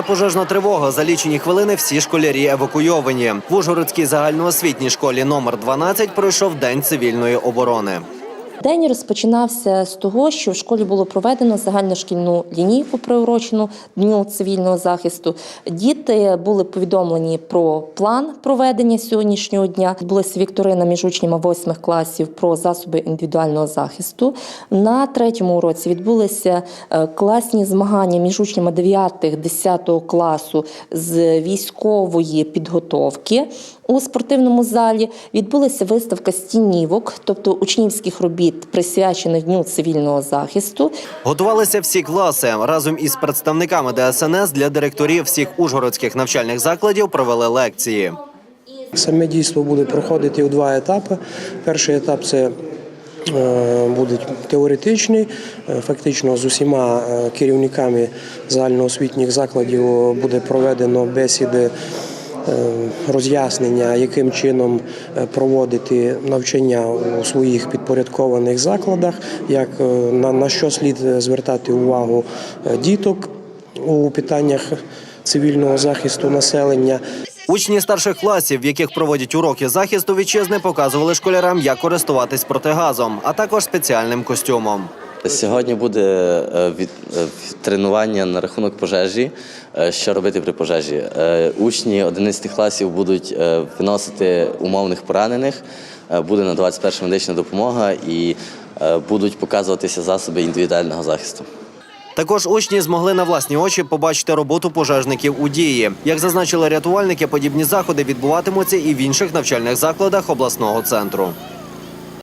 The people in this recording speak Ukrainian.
Лунає пожежна тривога. За лічені хвилини всі школярі евакуйовані. В Ужгородській загальноосвітній школі номер 12 пройшов день цивільної оборони. День розпочинався з того, що в школі було проведено загальношкільну лінійку приурочену Дню цивільного захисту. Діти були повідомлені про план проведення сьогоднішнього дня. Відбулася вікторина між учнями восьмих класів про засоби індивідуального захисту. На третьому уроці відбулися е, класні змагання між учнями 9-10 класу з військової підготовки. У спортивному залі відбулася виставка стінівок, тобто учнівських робіт, присвячених Дню цивільного захисту. Готувалися всі класи разом із представниками ДСНС для директорів всіх ужгородських навчальних закладів провели лекції. Саме дійство буде проходити у два етапи. Перший етап це е, буде теоретичний. Е, Фактично з усіма е, керівниками загальноосвітніх закладів буде проведено бесіди. Е, Роз'яснення, яким чином е, проводити навчання у своїх підпорядкованих закладах, як е, на, на що слід звертати увагу діток у питаннях цивільного захисту населення. Учні старших класів, в яких проводять уроки захисту вітчизни, показували школярам, як користуватись протигазом, а також спеціальним костюмом. Сьогодні буде від, тренування на рахунок пожежі. е, Що робити при пожежі? Е, Учні 11 класів будуть е, виносити умовних поранених, е, буде надаватися перша медична допомога і е, будуть показуватися засоби індивідуального захисту. Також учні змогли на власні очі побачити роботу пожежників у дії. Як зазначили рятувальники, подібні заходи відбуватимуться і в інших навчальних закладах обласного центру.